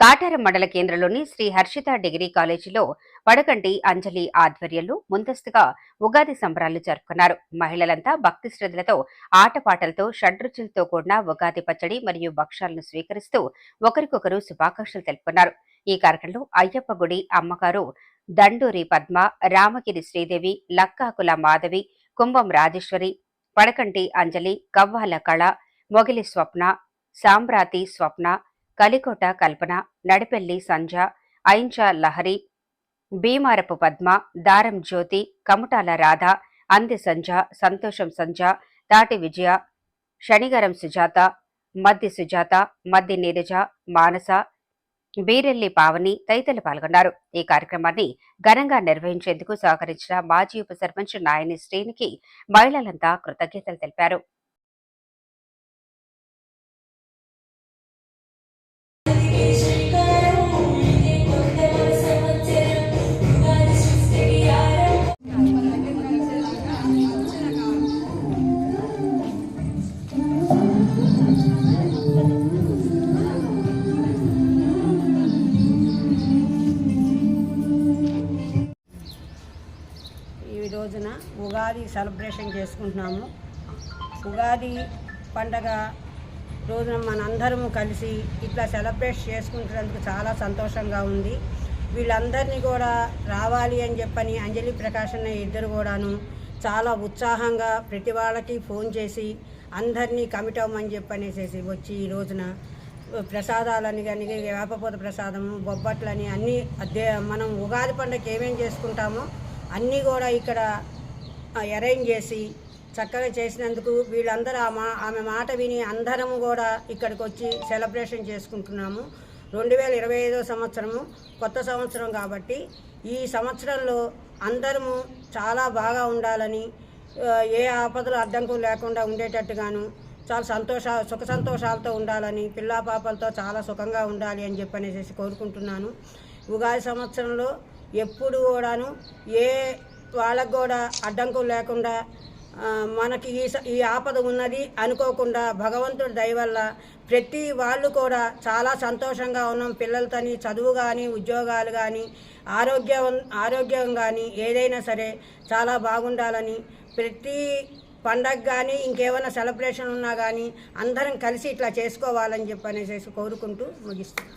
కాటారం మండల కేంద్రంలోని శ్రీ హర్షిత డిగ్రీ కాలేజీలో వడకంటి అంజలి ఆధ్వర్యంలో ముందస్తుగా ఉగాది సంబరాలు జరుపుకున్నారు. మహిళలంతా భక్తి శ్రద్ధలతో ఆటపాటలతో షడ్రుచులతో కూడిన ఉగాది పచ్చడి మరియు భక్ష్యాలను స్వీకరిస్తూ ఒకరికొకరు శుభాకాంక్షలు తెలుపుకున్నారు. ఈ కార్యక్రమంలో అయ్యప్ప గుడి అమ్మగారు దండూరి పద్మ రామగిరి శ్రీదేవి లక్కాకుల మాధవి కుంభం రాజేశ్వరి పడకంటి అంజలి కవ్వాల కళ మొగిలి స్వప్న సాంబ్రాతి స్వప్న కలికోట కల్పన నడిపెల్లి సంజ ఐంచ లహరి భీమారపు పద్మ దారం జ్యోతి కముటాల రాధ అంది సంజ సంతోషం సంజ తాటి విజయ శనిగరం సుజాత మద్ది సుజాత మద్ది నీరజ మానస బీరెల్లి పావని తదితరులు పాల్గొన్నారు. ఈ కార్యక్రమాన్ని ఘనంగా నిర్వహించేందుకు సహకరించిన మాజీ ఉప సర్పంచ్ నాయని శ్రీనికి మహిళలంతా కృతజ్ఞతలు తెలిపారు. ఈ రోజున ఉగాది సెలబ్రేషన్ చేసుకుంటున్నాము. ఉగాది పండగ రోజున మనందరము కలిసి ఇట్లా సెలబ్రేట్ చేసుకుంటున్నందుకు చాలా సంతోషంగా ఉంది. వీళ్ళందరినీ కూడా రావాలి అని చెప్పని అంజలి ప్రకాశ్ ఇద్దరు కూడాను చాలా ఉత్సాహంగా ప్రతి వాళ్ళకి ఫోన్ చేసి అందరినీ కమిట్ అవ్వమని అనేసి వచ్చి ఈ రోజున ప్రసాదాలని కానీ వేపపూత ప్రసాదము బొబ్బట్లని అన్నీ అదే మనం ఉగాది పండుగకి ఏమేం చేసుకుంటామో అన్నీ కూడా ఇక్కడ అరేంజ్ చేసి చక్కగా చేసినందుకు వీళ్ళందరూ ఆ మా ఆమె మాట విని అందరము కూడా ఇక్కడికి వచ్చి సెలబ్రేషన్ చేసుకుంటున్నాము. రెండు వేల ఇరవై ఐదో సంవత్సరము కొత్త సంవత్సరం కాబట్టి ఈ సంవత్సరంలో అందరము చాలా బాగా ఉండాలని ఏ ఆపదలు అడ్డంకులు లేకుండా ఉండేటట్టుగాను చాలా సంతోష సుఖ సంతోషాలతో ఉండాలని పిల్లా పాపలతో చాలా సుఖంగా ఉండాలి అని చెప్పి అనేసి కోరుకుంటున్నాను. ఉగాది సంవత్సరంలో ఎప్పుడు కూడాను ఏ వాళ్ళకు కూడా అడ్డంకులు లేకుండా మనకి ఈ స- ఈ ఆపద ఉన్నది అనుకోకుండా భగవంతుడి దయ వల్ల ప్రతి వాళ్ళు కూడా చాలా సంతోషంగా ఉన్నాం. పిల్లలతోని చదువు కానీ ఉద్యోగాలు కానీ ఆరోగ్యం ఆరోగ్యం కానీ ఏదైనా సరే చాలా బాగుండాలని ప్రతి పండగ కానీ ఇంకేమైనా సెలబ్రేషన్ ఉన్నా కానీ అందరం కలిసి ఇట్లా చేసుకోవాలని చెప్పి అనేసి కోరుకుంటూ ముగిస్తున్నాను